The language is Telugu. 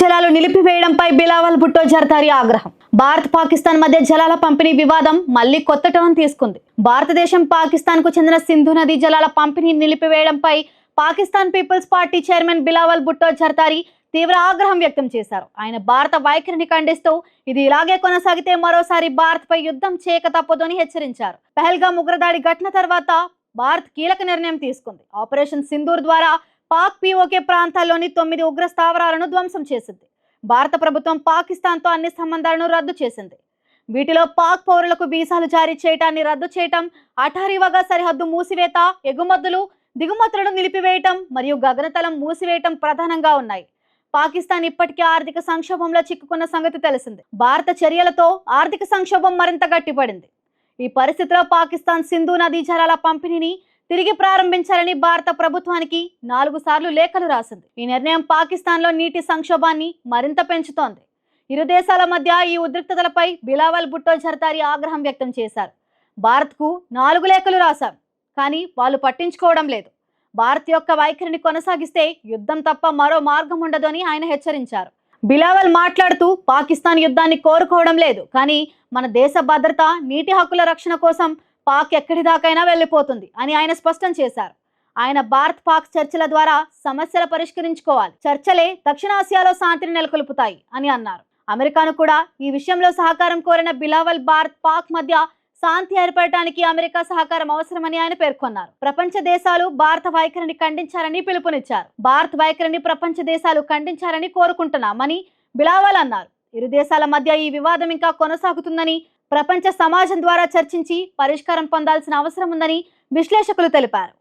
జలాలు నిలిపివేయడంపై బిలావల్ భుట్టో జర్దారి ఆగ్రహం. భారత్ పాకిస్తాన్ మధ్య జలాల పంపిణీ వివాదం మళ్ళీ కొత్త టర్న్ తీసుకుంది. భారతదేశం పాకిస్తాన్కు చెందిన సింధు నది జలాల పంపిణీ నిలిపివేయడంపై Pakistan Peoples Party chairman Bilawal Bhutto Zardari తీవ్ర ఆగ్రహం వ్యక్తం చేశారు. ఆయన భారత వైఖరిని ఖండిస్తూ ఇది ఇలాగే కొనసాగితే మరోసారి భారత్ పై యుద్ధం చేయక తప్పదని హెచ్చరించారు. పెహల్గా ఉగ్రదాడి ఘటన తర్వాత భారత్ కీలక నిర్ణయం తీసుకుంది. ఆపరేషన్ సింధూర్ ద్వారా పాక్ పీఓకే ప్రాంతాల్లోని తొమ్మిది ఉగ్ర స్థావరాలను ధ్వంసం చేసింది. భారత ప్రభుత్వం పాకిస్తాన్తో అన్ని సంబంధాలను రద్దు చేసింది. వీటిలో పాక్ పౌరులకు వీసాలు జారీ చేయటాన్ని రద్దు చేయటం అఠారీవగా సరిహద్దు మూసివేత ఎగుమతులు దిగుమతులను నిలిపివేయటం మరియు గగనతలం మూసివేయటం ప్రధానంగా ఉన్నాయి. పాకిస్తాన్ ఇప్పటికే ఆర్థిక సంక్షోభంలో చిక్కుకున్న సంగతి తెలిసింది. భారత చర్యలతో ఆర్థిక సంక్షోభం మరింత గట్టిపడింది. ఈ పరిస్థితిలో పాకిస్తాన్ సింధు నదీ జలాల పంపిణీని తిరిగి ప్రారంభించాలని భారత ప్రభుత్వానికి నాలుగు సార్లు లేఖలు రాసింది. ఈ నిర్ణయం పాకిస్తాన్లో నీటి సంక్షోభాన్ని మరింత పెంచుతోంది. ఇరు దేశాల మధ్య ఈ ఉద్రిక్తతలపై బిలావల్ భుట్టో జర్దారి ఆగ్రహం వ్యక్తం చేశారు. భారత్కు నాలుగు లేఖలు రాశాం కానీ వాళ్ళు పట్టించుకోవడం లేదు. భారత్ యొక్క వైఖరిని కొనసాగిస్తే యుద్ధం తప్ప మరో మార్గం ఉండదని ఆయన హెచ్చరించారు. బిలావల్ మాట్లాడుతూ పాకిస్తాన్ యుద్ధాన్ని కోరుకోవడం లేదు కానీ మన దేశ భద్రత నీటి హక్కుల రక్షణ కోసం పాక్ ఎక్కడి దాకైనా వెళ్ళిపోతుంది అని ఆయన స్పష్టం చేశారు. ఆయన భారత్ పాక్ చర్చల ద్వారా సమస్యలు పరిష్కరించుకోవాలి. చర్చలే దక్షిణాసియాలో శాంతిని నెలకొల్పుతాయి అని అన్నారు. అమెరికాను కూడా ఈ విషయంలో సహకారం కోరిన బిలావల్ భారత్ పాక్ మధ్య శాంతి ఏర్పడటానికి అమెరికా సహకారం అవసరమని ఆయన పేర్కొన్నారు. ప్రపంచ దేశాలు భారత వైఖరిని ఖండించారని పిలుపునిచ్చారు. భారత్ వైఖరిని ప్రపంచ దేశాలు ఖండించారని కోరుకుంటున్నామని బిలావల్ అన్నారు. ఇరు దేశాల మధ్య ఈ వివాదం ఇంకా కొనసాగుతుందని ప్రపంచ సమాజం ద్వారా చర్చించి పరిష్కారం పొందాల్సిన అవసరం ఉందని విశ్లేషకులు తెలిపారు.